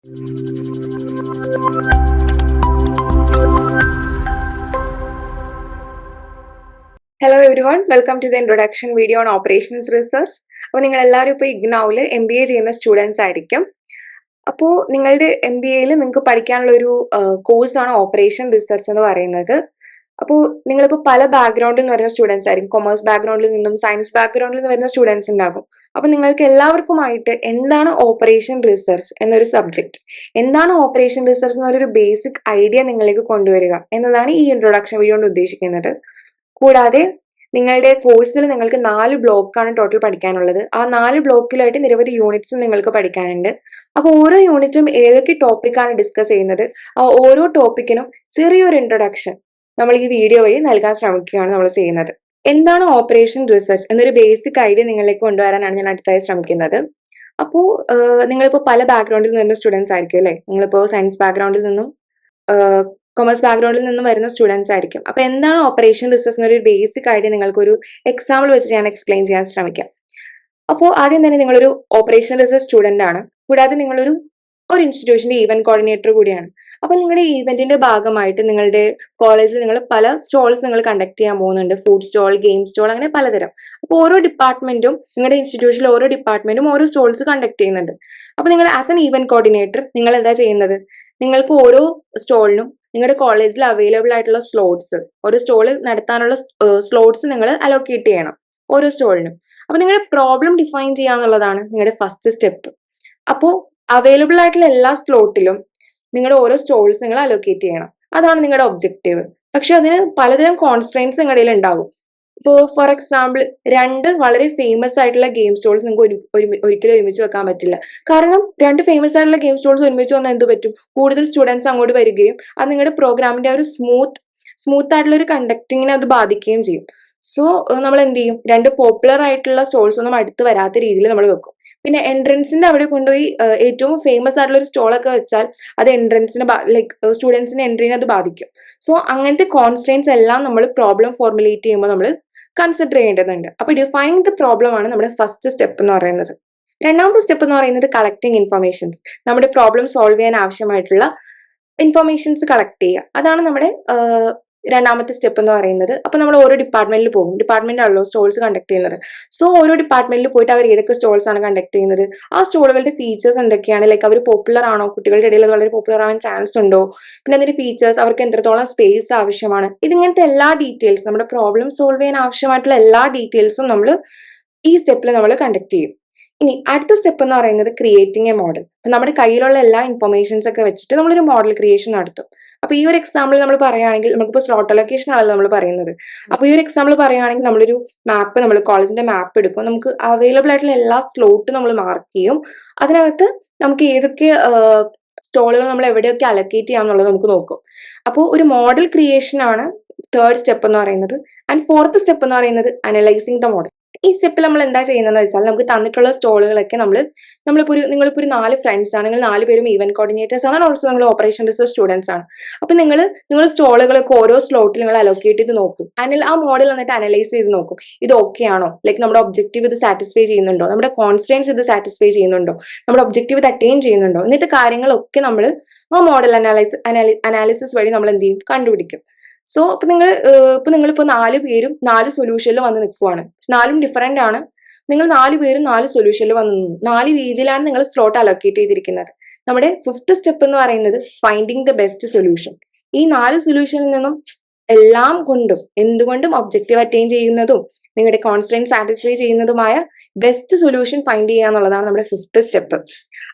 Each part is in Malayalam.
Hello everyone welcome to the introduction video on operations research അപ്പോൾ നിങ്ങൾ എല്ലാവരും ഇപ്പോൾ ഇഗ്നൗവിൽ എം ബി എ ചെയ്യുന്ന സ്റ്റുഡൻസ് ആയിരിക്കും. അപ്പോൾ നിങ്ങളുടെ എം ബി എയിൽ നിങ്ങൾക്ക് പഠിക്കാനുള്ള ഒരു കോഴ്സാണ് ഓപ്പറേഷൻ റിസർച്ച് എന്ന് പറയുന്നത്. അപ്പോൾ നിങ്ങളിപ്പോൾ പല ബാക്ക്ഗ്രൗണ്ടിൽ നിന്ന് വരുന്ന സ്റ്റുഡൻസ് ആയിരിക്കും. കൊമേഴ്സ് ബാക്ക്ഗ്രൗണ്ടിൽ നിന്നും സയൻസ് ബാക്ക്ഗ്രൗണ്ടിൽ നിന്ന് വരുന്ന സ്റ്റുഡൻസ് ഉണ്ടാകും. അപ്പോൾ നിങ്ങൾക്ക് എല്ലാവർക്കുമായിട്ട് എന്താണ് ഓപ്പറേഷൻ റിസർച്ച് എന്നൊരു സബ്ജക്റ്റ് എന്താണ് ഓപ്പറേഷൻ റിസർച്ച് എന്നൊരു ബേസിക് ഐഡിയ നിങ്ങളിലേക്ക് കൊണ്ടുവരിക എന്നതാണ് ഈ ഇൻട്രൊഡക്ഷൻ വീഡിയോ കൊണ്ട് ഉദ്ദേശിക്കുന്നത്. കൂടാതെ നിങ്ങളുടെ കോഴ്സിൽ നിങ്ങൾക്ക് നാല് ബ്ലോക്കാണ് ടോട്ടൽ പഠിക്കാനുള്ളത്. ആ നാല് ബ്ലോക്കിലായിട്ട് നിരവധി യൂണിറ്റ്സ് നിങ്ങൾക്ക് പഠിക്കാനുണ്ട്. അപ്പോൾ ഓരോ യൂണിറ്റും ഏതൊക്കെ ടോപ്പിക്കാണ് ഡിസ്കസ് ചെയ്യുന്നത്? ആ ഓരോ ടോപ്പിക്കിനും ചെറിയൊരു ഇൻട്രൊഡക്ഷൻ നമ്മൾ ഈ വീഡിയോ വഴി നൽകാൻ ശ്രമിക്കുകയാണ് നമ്മൾ ചെയ്യുന്നത്. എന്താണ് ഓപ്പറേഷൻ റിസർച്ച് എന്നൊരു ബേസിക് ഐഡിയ നിങ്ങളിലേക്ക് കൊണ്ടുവരാനാണ് ഞാൻ അടുത്തായി ശ്രമിക്കുന്നത്. അപ്പോൾ നിങ്ങളിപ്പോൾ പല ബാക്ക്ഗ്രൗണ്ടിൽ നിന്ന് സ്റ്റുഡൻസ് ആയിരിക്കും അല്ലേ? നിങ്ങളിപ്പോൾ സയൻസ് ബാക്ക്ഗ്രൗണ്ടിൽ നിന്നും കൊമേഴ്സ് ബാക്ക്ഗ്രൗണ്ടിൽ നിന്നും വരുന്ന സ്റ്റുഡൻസ് ആയിരിക്കും. അപ്പോൾ എന്താണ് ഓപ്പറേഷൻ റിസർച്ച് എന്നൊരു ബേസിക് ഐഡിയ നിങ്ങൾക്കൊരു എക്സാമ്പിൾ വെച്ചിട്ട് ഞാൻ എക്സ്പ്ലെയിൻ ചെയ്യാൻ ശ്രമിക്കാം. അപ്പോൾ ആദ്യം തന്നെ നിങ്ങളൊരു ഓപ്പറേഷൻ റിസർച്ച് സ്റ്റുഡന്റ് ആണ്. കൂടാതെ നിങ്ങളൊരു ഒരു ഇൻസ്റ്റിറ്റ്യൂഷന്റെ ഈവന്റ് കോർഡിനേറ്റർ കൂടിയാണ്. അപ്പോൾ നിങ്ങളുടെ ഈവന്റിന്റെ ഭാഗമായിട്ട് നിങ്ങളുടെ കോളേജിൽ നിങ്ങൾ പല സ്റ്റോൾസ് നിങ്ങൾ കണ്ടക്ട് ചെയ്യാൻ പോകുന്നുണ്ട്. ഫുഡ് സ്റ്റോൾ ഗെയിം സ്റ്റോൾ അങ്ങനെ പലതരം. അപ്പോൾ ഓരോ ഡിപ്പാർട്ട്മെന്റും നിങ്ങളുടെ ഇൻസ്റ്റിറ്റ്യൂഷനിൽ ഓരോ ഡിപ്പാർട്ട്മെന്റും ഓരോ സ്റ്റോൾസ് കണ്ടക്ട് ചെയ്യുന്നുണ്ട്. അപ്പോൾ നിങ്ങൾ ആസ് എൻ ഈവന്റ് കോർഡിനേറ്റർ നിങ്ങൾ എന്താ ചെയ്യുന്നത്? നിങ്ങൾക്ക് ഓരോ സ്റ്റോളിനും നിങ്ങളുടെ കോളേജിൽ അവൈലബിൾ ആയിട്ടുള്ള സ്ലോട്ട്സ് ഓരോ സ്റ്റോൾ നടത്താനുള്ള സ്ലോട്ട്സ് നിങ്ങൾ അലോക്കേറ്റ് ചെയ്യണം ഓരോ സ്റ്റോളിനും അപ്പോൾ നിങ്ങളുടെ പ്രോബ്ലം ഡിഫൈൻ ചെയ്യുക എന്നുള്ളതാണ് നിങ്ങളുടെ ഫസ്റ്റ് സ്റ്റെപ്പ് അപ്പോൾ അവൈലബിൾ ആയിട്ടുള്ള എല്ലാ സ്ലോട്ടിലും നിങ്ങളുടെ ഓരോ സ്റ്റോൾസ് നിങ്ങൾ അലോക്കേറ്റ് ചെയ്യണം. അതാണ് നിങ്ങളുടെ ഒബ്ജക്റ്റീവ് പക്ഷെ അതിന് പലതരം കോൺസ്ട്രെയിൻസ് നിങ്ങളുടെ ഉണ്ടാകും ഇപ്പോൾ ഫോർ എക്സാമ്പിൾ രണ്ട് വളരെ ഫേമസ് ആയിട്ടുള്ള ഗെയിം സ്റ്റോൾസ് നിങ്ങൾക്ക് ഒരിക്കലും ഒരുമിച്ച് വെക്കാൻ പറ്റില്ല. കാരണം രണ്ട് ഫേമസ് ആയിട്ടുള്ള ഗെയിം സ്റ്റോൾസ് ഒരുമിച്ച് വന്നാൽ എന്ത് പറ്റും? കൂടുതൽ സ്റ്റുഡൻസ് അങ്ങോട്ട് വരികയും അത് നിങ്ങളുടെ പ്രോഗ്രാമിന്റെ ഒരു സ്മൂത്ത് സ്മൂത്ത് ആയിട്ടുള്ള ഒരു കണ്ടക്ടിങ്ങിനെ അത് ബാധിക്കുകയും ചെയ്യും. സോ നമ്മൾ എന്ത് ചെയ്യും? രണ്ട് പോപ്പുലർ ആയിട്ടുള്ള സ്റ്റോൾസ് ഒന്നും അടുത്ത് വരാത്ത രീതിയിൽ നമ്മൾ വെക്കും. പിന്നെ എൻട്രൻസിന്റെ അവിടെ കൊണ്ടുപോയി ഏറ്റവും ഫേമസ് ആയിട്ടുള്ള ഒരു സ്റ്റോളൊക്കെ വെച്ചാൽ അത് എൻട്രൻസിനെ ലൈക്ക് സ്റ്റുഡൻസിന്റെ എൻട്രിനെ അത് ബാധിക്കും. സോ അങ്ങനത്തെ കോൺസ്റ്റൻസ് എല്ലാം നമ്മൾ പ്രോബ്ലം ഫോർമുലേറ്റ് ചെയ്യുമ്പോൾ നമ്മൾ കൺസിഡർ ചെയ്യേണ്ടതുണ്ട്. അപ്പോൾ ഡിഫൈൻ ദ പ്രോബ്ലം ആണ് നമ്മുടെ ഫസ്റ്റ് സ്റ്റെപ്പ് എന്ന് പറയുന്നത്. രണ്ടാമത്തെ സ്റ്റെപ്പ് എന്ന് പറയുന്നത് കളക്ടിങ് ഇൻഫർമേഷൻസ് നമ്മുടെ പ്രോബ്ലം സോൾവ് ചെയ്യാൻ ആവശ്യമായിട്ടുള്ള ഇൻഫർമേഷൻസ് കളക്ട് ചെയ്യുക. അതാണ് നമ്മുടെ രണ്ടാമത്തെ സ്റ്റെപ്പ് എന്ന് പറയുന്നത്. അപ്പോൾ നമ്മൾ ഓരോ ഡിപ്പാർട്ട്മെന്റിൽ പോകും. ഡിപ്പാർട്ട്മെന്റാണല്ലോ സ്റ്റോൾസ് കണ്ടക്ട് ചെയ്യുന്നത്. സോ ഓരോ ഡിപ്പാർട്ട്മെന്റിൽ പോയിട്ട് അവർ ഏതൊക്കെ സ്റ്റോൾസ് ആണ് കണ്ടക്ട് ചെയ്യുന്നത്? ആ സ്റ്റോളുകളുടെ ഫീച്ചേഴ്സ് എന്തൊക്കെയാണ്? ലൈക്ക് അവർ പോപ്പുലർ ആണോ? കുട്ടികളുടെ ഇടയിൽ വളരെ പോപ്പുലർ ആവാൻ ചാൻസ് ഉണ്ടോ? പിന്നെ അതിന്റെ ഫീച്ചേഴ്സ് അവർക്ക് എത്രത്തോളം സ്പേസ് ആവശ്യമാണ്? ഇതിങ്ങനത്തെ എല്ലാ ഡീറ്റെയിൽസ് നമ്മുടെ പ്രോബ്ലം സോൾവ് ചെയ്യാൻ ആവശ്യമായിട്ടുള്ള എല്ലാ ഡീറ്റെയിൽസും നമ്മൾ ഈ സ്റ്റെപ്പിൽ നമ്മൾ കണ്ടക്ട് ചെയ്യും. ഇനി അടുത്ത സ്റ്റെപ്പ് എന്ന് പറയുന്നത് ക്രിയേറ്റിംഗ് എ മോഡൽ നമ്മുടെ കയ്യിലുള്ള എല്ലാ ഇൻഫർമേഷൻസ് ഒക്കെ വെച്ചിട്ട് നമ്മളൊരു മോഡൽ ക്രിയേഷൻ നടത്തും. അപ്പൊ ഈ ഒരു എക്സാമ്പിൾ നമ്മൾ പറയുകയാണെങ്കിൽ നമുക്കിപ്പോൾ സ്ലോട്ട് ലൊക്കേഷൻ ആണല്ലോ നമ്മൾ പറയുന്നത്. അപ്പൊ ഈ ഒരു എക്സാമ്പിൾ പറയുകയാണെങ്കിൽ നമ്മളൊരു മാപ്പ് നമ്മൾ കോളേജിന്റെ മാപ്പ് എടുക്കും. നമുക്ക് അവൈലബിൾ ആയിട്ടുള്ള എല്ലാ സ്ലോട്ട് നമ്മൾ മാർക്ക് ചെയ്യും. അതിനകത്ത് നമുക്ക് ഏതൊക്കെ സ്റ്റോളുകൾ നമ്മൾ എവിടെയൊക്കെ അലക്കേറ്റ് ചെയ്യാം എന്നുള്ളത് നമുക്ക് നോക്കും. അപ്പോൾ ഒരു മോഡൽ ക്രിയേഷൻ ആണ് തേർഡ് സ്റ്റെപ്പ് എന്ന് പറയുന്നത്. ആൻഡ് ഫോർത്ത് സ്റ്റെപ്പ് എന്ന് പറയുന്നത് അനലൈസിങ് ദ മോഡൽ ഈ സ്റ്റെപ്പിൽ നമ്മൾ എന്താ ചെയ്യുന്നതെന്ന് വെച്ചാൽ നമുക്ക് തന്നിട്ടുള്ള സ്റ്റോളുകളൊക്കെ നമ്മൾ നമ്മളിപ്പോൾ ഒരു നിങ്ങളിപ്പോൾ ഒരു നാല് ഫ്രണ്ട്സ് ആണ് നിങ്ങൾ നാല് പേരും ഈവൻ കോർഡിനേറ്റേഴ്സ് ആണ് ഓൾസോ നിങ്ങൾ ഓപ്പറേഷൻ റിസർച്ച് സ്റ്റുഡൻസ് ആണ്. അപ്പം നിങ്ങൾ നിങ്ങൾ സ്റ്റോളുകളൊക്കെ ഓരോ സ്ലോട്ടിൽ നിങ്ങൾ അലോക്കേറ്റ് ചെയ്ത് നോക്കും. അനൽ ആ മോഡൽ എന്നിട്ട് അനലൈസ് ചെയ്ത് നോക്കും. ഇത് ഓക്കെ ആണോ? ലൈക്ക് നമ്മുടെ ഒബ്ജക്റ്റീവ് ഇത് സാറ്റിസ്ഫൈ ചെയ്യുന്നുണ്ടോ? നമ്മുടെ കോൺസ്റ്റൻസ് ഇത് സാറ്റിസ്ഫൈ ചെയ്യുന്നുണ്ടോ? നമ്മുടെ ഒബ്ജക്റ്റീവ് ഇത് അറ്റൈൻ ചെയ്യുന്നുണ്ടോ? ഇങ്ങനത്തെ കാര്യങ്ങളൊക്കെ നമ്മൾ ആ മോഡൽ അനാലിസ് അനാലിസിസ് വഴി നമ്മൾ എന്ത് ചെയ്യും? കണ്ടുപിടിക്കും. സോ ഇപ്പൊ നിങ്ങൾ ഇപ്പൊ നിങ്ങളിപ്പോ നാല് പേരും നാല് സൊല്യൂഷനിൽ വന്ന് നിൽക്കുവാണ്. നാലും ഡിഫറെന്റ് ആണ്. നിങ്ങൾ നാല് പേരും നാല് സൊല്യൂഷനിൽ വന്ന് നിന്നു. നാല് രീതിയിലാണ് നിങ്ങൾ സ്ലോട്ട് അലോക്കേറ്റ് ചെയ്തിരിക്കുന്നത്. നമ്മുടെ ഫിഫ്ത്ത് സ്റ്റെപ്പ് എന്ന് പറയുന്നത് ഫൈൻഡിങ് ദ ബെസ്റ്റ് സൊല്യൂഷൻ ഈ നാല് സൊല്യൂഷനിൽ നിന്നും എല്ലാം കൊണ്ടും എന്തുകൊണ്ടും ഒബ്ജക്റ്റീവ് അറ്റൈൻ ചെയ്യുന്നതും നിങ്ങളുടെ കോൺസ്റ്റന്റ് സാറ്റിസ്ഫൈ ചെയ്യുന്നതുമായ ബെസ്റ്റ് സൊല്യൂഷൻ ഫൈൻഡ് ചെയ്യുക എന്നുള്ളതാണ് നമ്മുടെ ഫിഫ്ത്ത് സ്റ്റെപ്പ്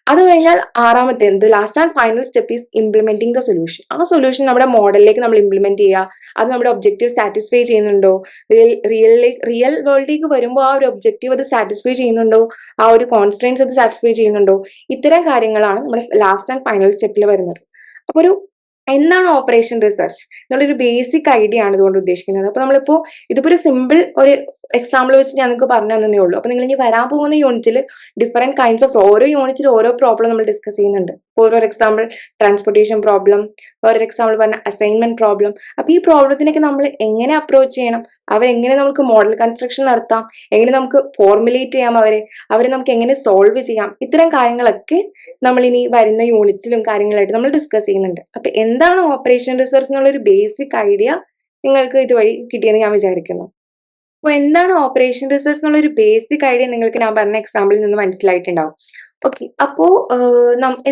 അത് കഴിഞ്ഞാൽ ആറാമത്തെ എന്ത് last and final step is implementing the solution ആ സൊല്യൂഷൻ നമ്മുടെ മോഡലിലേക്ക് നമ്മൾ ഇംപ്ലിമെന്റ് ചെയ്യുക. അത് നമ്മുടെ ഒബ്ജക്റ്റീവ് സാറ്റിസ്ഫൈ ചെയ്യുന്നുണ്ടോ? റിയൽ റിയലിലേക്ക് റിയൽ വേൾഡിലേക്ക് വരുമ്പോൾ ആ ഒരു ഒബ്ജക്റ്റീവ് അത് സാറ്റിസ്ഫൈ ചെയ്യുന്നുണ്ടോ? ആ ഒരു കോൺസ്റ്റൻസ് അത് സാറ്റിസ്ഫൈ ചെയ്യുന്നുണ്ടോ? ഇത്തരം കാര്യങ്ങളാണ് നമ്മുടെ ലാസ്റ്റ് ആൻഡ് ഫൈനൽ സ്റ്റെപ്പിൽ വരുന്നത്. അപ്പോൾ ഒരു എന്താണ് ഓപ്പറേഷൻ റിസർച്ച് എന്നുള്ളൊരു ബേസിക് ഐഡിയ ആണ് ഇതുകൊണ്ട് ഉദ്ദേശിക്കുന്നത്. അപ്പോൾ നമ്മളിപ്പോ ഇതിപ്പോ ഒരു സിമ്പിൾ ഒരു എക്സാമ്പിൾ വെച്ച് ഞാൻ നിങ്ങൾക്ക് പറഞ്ഞു തന്നേ ഉള്ളൂ. അപ്പൊ നിങ്ങൾ ഇനി വരാൻ പോകുന്ന യൂണിറ്റിൽ ഡിഫറെന്റ് കൈൻഡ്സ് ഓഫ് ഓരോ യൂണിറ്റിൽ ഓരോ പ്രോബ്ലം നമ്മൾ ഡിസ്കസ് ചെയ്യുന്നുണ്ട്. ഓരോ എക്സാമ്പിൾ ട്രാൻസ്പോർട്ടേഷൻ പ്രോബ്ലം ഓരോ എക്സാമ്പിൾ പറഞ്ഞ അസൈൻമെന്റ് പ്രോബ്ലം അപ്പൊ ഈ പ്രോബ്ലത്തിനൊക്കെ നമ്മൾ എങ്ങനെ അപ്രോച്ച് ചെയ്യണം? അവരെങ്ങനെ നമുക്ക് മോഡൽ കൺസ്ട്രക്ഷൻ നടത്താം? എങ്ങനെ നമുക്ക് ഫോർമുലേറ്റ് ചെയ്യാം അവരെ? അവരെ നമുക്ക് എങ്ങനെ സോൾവ് ചെയ്യാം? ഇത്തരം കാര്യങ്ങളൊക്കെ നമ്മൾ ഇനി വരുന്ന യൂണിറ്റ്സിലും കാര്യങ്ങളായിട്ട് നമ്മൾ ഡിസ്കസ് ചെയ്യുന്നുണ്ട്. അപ്പൊ എന്താണ് ഓപ്പറേഷൻ റിസർച്ച് എന്നുള്ള ഒരു ബേസിക് ഐഡിയ നിങ്ങൾക്ക് ഇതുവഴി കിട്ടിയെന്ന് ഞാൻ വിചാരിക്കുന്നു. അപ്പോൾ എന്താണ് ഓപ്പറേഷൻ റിസർച്ച് എന്നുള്ള ഒരു ബേസിക് ഐഡിയ നിങ്ങൾക്ക് ഞാൻ പറഞ്ഞ എക്സാമ്പിളിൽ നിന്ന് മനസ്സിലായിട്ടുണ്ടാവും. ഓക്കെ അപ്പോൾ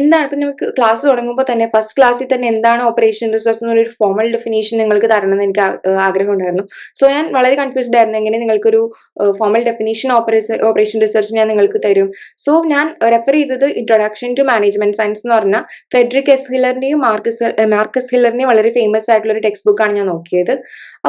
എന്താണ്? ഇപ്പം നമുക്ക് ക്ലാസ് തുടങ്ങുമ്പോൾ തന്നെ ഫസ്റ്റ് ക്ലാസ്സിൽ തന്നെ എന്താണ് ഓപ്പറേഷൻ റിസർച്ച് എന്നൊരു ഫോമൽ ഡെഫിനേഷൻ നിങ്ങൾക്ക് തരണം എന്ന് എനിക്ക് ആഗ്രഹം ഉണ്ടായിരുന്നു. സോ ഞാൻ വളരെ കൺഫ്യൂസ്ഡ് ആയിരുന്നു എങ്ങനെ നിങ്ങൾക്കൊരു ഫോമൽ ഡെഫിനേഷൻ ഓപ്പറേഷൻ റിസർച്ച് ഞാൻ നിങ്ങൾക്ക് തരും. സോ ഞാൻ റെഫർ ചെയ്തത് ഇൻട്രൊഡക്ഷൻ ടു മാനേജ്മെന്റ് സയൻസ് എന്ന് പറഞ്ഞാൽ ഫെഡറിക് എസ് ഹില്ലറിന്റെയും മാർക്കസ് മാർക്കസ് ഹില്ലറിന്റെയും വളരെ ഫേമസ് ആയിട്ടുള്ള ഒരു ടെക്സ്റ്റ് ബുക്കാണ് ഞാൻ നോക്കിയത്.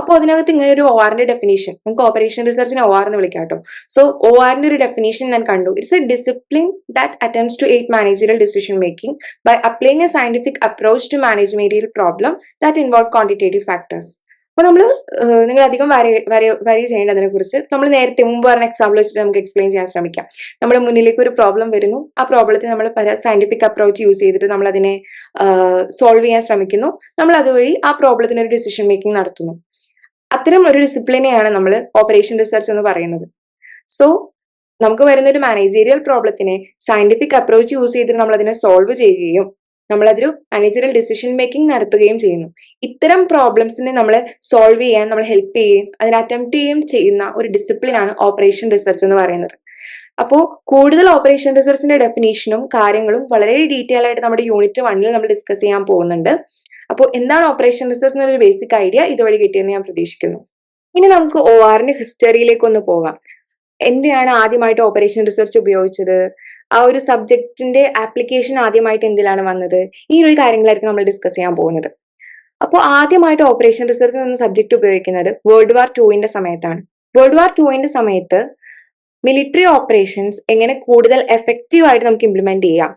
അപ്പോൾ അതിനകത്ത് ഇങ്ങനെ ഒരു ഒ ആറിന്റെ ഡെഫിനേഷൻ നമുക്ക് ഓപ്പറേഷൻ റിസർച്ചിനെ ഒ ആർ എന്ന് വിളിക്കാം കേട്ടോ. സോ ഒ ആറിന്റെ ഒരു ഡെഫിനേഷൻ ഞാൻ കണ്ടു. It's a discipline that attempts to aid managerial decision making by applying a scientific approach to managerial problem that involve quantitative factors. അപ്പോൾ നമ്മൾ നിങ്ങൾ അധികം വര വര വരി ചെയ്യേണ്ട അതിനെക്കുറിച്ച് നമ്മൾ നേരത്തെ മുമ്പ് പറഞ്ഞ എക്സാമ്പിൾ വെച്ചിട്ട് നമുക്ക് എക്സ്പ്ലെയിൻ ചെയ്യാൻ ശ്രമിക്കാം. നമ്മുടെ മുന്നിലേക്ക് ഒരു പ്രോബ്ലം വരുന്നു. ആ പ്രോബ്ലത്തിന് നമ്മൾ പല സയന്റിഫിക് അപ്രോച്ച് യൂസ് ചെയ്തിട്ട് നമ്മൾ അതിനെ സോൾവ് ചെയ്യാൻ ശ്രമിക്കുന്നു. നമ്മൾ അതുവഴി ആ പ്രോബ്ലത്തിന് ഒരു ഡിസിഷൻ മേക്കിംഗ് നടത്തുന്നു. അത്തരം ഒരു ഡിസിപ്ലിനെയാണ് നമ്മൾ ഓപ്പറേഷൻ റിസർച്ച് എന്ന് പറയുന്നത്. സോ നമുക്ക് വരുന്ന ഒരു മാനേജീരിയൽ പ്രോബ്ലത്തിനെ സയന്റിഫിക് അപ്രോച്ച് യൂസ് ചെയ്തിട്ട് നമ്മൾ അതിനെ സോൾവ് ചെയ്യുകയും നമ്മളതൊരു മാനേജറിയൽ ഡിസിഷൻ മേക്കിംഗ് നടത്തുകയും ചെയ്യുന്നു. ഇത്തരം പ്രോബ്ലംസിനെ നമ്മൾ സോൾവ് ചെയ്യാൻ നമ്മൾ ഹെൽപ്പ് ചെയ്യുകയും അതിനെ അറ്റംപ്റ്റ് ചെയ്യുകയും ചെയ്യുന്ന ഒരു ഡിസിപ്ലിൻ ആണ് ഓപ്പറേഷൻ റിസർച്ച് എന്ന് പറയുന്നത്. അപ്പോൾ കൂടുതൽ ഓപ്പറേഷൻ റിസർച്ചിന്റെ ഡെഫിനേഷനും കാര്യങ്ങളും വളരെ ഡീറ്റെയിൽ ആയിട്ട് നമ്മുടെ യൂണിറ്റ് വണ്ണിൽ നമ്മൾ ഡിസ്കസ് ചെയ്യാൻ പോകുന്നുണ്ട്. അപ്പോൾ എന്താണ് ഓപ്പറേഷൻ റിസർച്ച് എന്നൊരു ബേസിക് ഐഡിയ ഇതുവഴി കിട്ടിയെന്ന് ഞാൻ പ്രതീക്ഷിക്കുന്നു. ഇനി നമുക്ക് ഒ ആറിന്റെ ഹിസ്റ്ററിയിലേക്ക് ഒന്ന് പോകാം. എന്തിനാണ് ആദ്യമായിട്ട് ഓപ്പറേഷൻ റിസർച്ച് ഉപയോഗിച്ചത്? ആ ഒരു സബ്ജക്റ്റിന്റെ ആപ്ലിക്കേഷൻ ആദ്യമായിട്ട് എന്തിലാണ് വന്നത്? ഈ ഒരു കാര്യങ്ങളായിരിക്കും നമ്മൾ ഡിസ്കസ് ചെയ്യാൻ പോകുന്നത്. അപ്പോൾ ആദ്യമായിട്ട് ഓപ്പറേഷൻ റിസർച്ച് എന്ന സബ്ജക്റ്റ് ഉപയോഗിക്കുന്നത് വേൾഡ് വാർ ടുവിന്റെ സമയത്താണ്. വേൾഡ് വാർ ടുവിന്റെ സമയത്ത് മിലിറ്ററി ഓപ്പറേഷൻസ് എങ്ങനെ കൂടുതൽ എഫക്റ്റീവ് ആയിട്ട് നമുക്ക് ഇംപ്ലിമെന്റ് ചെയ്യാം?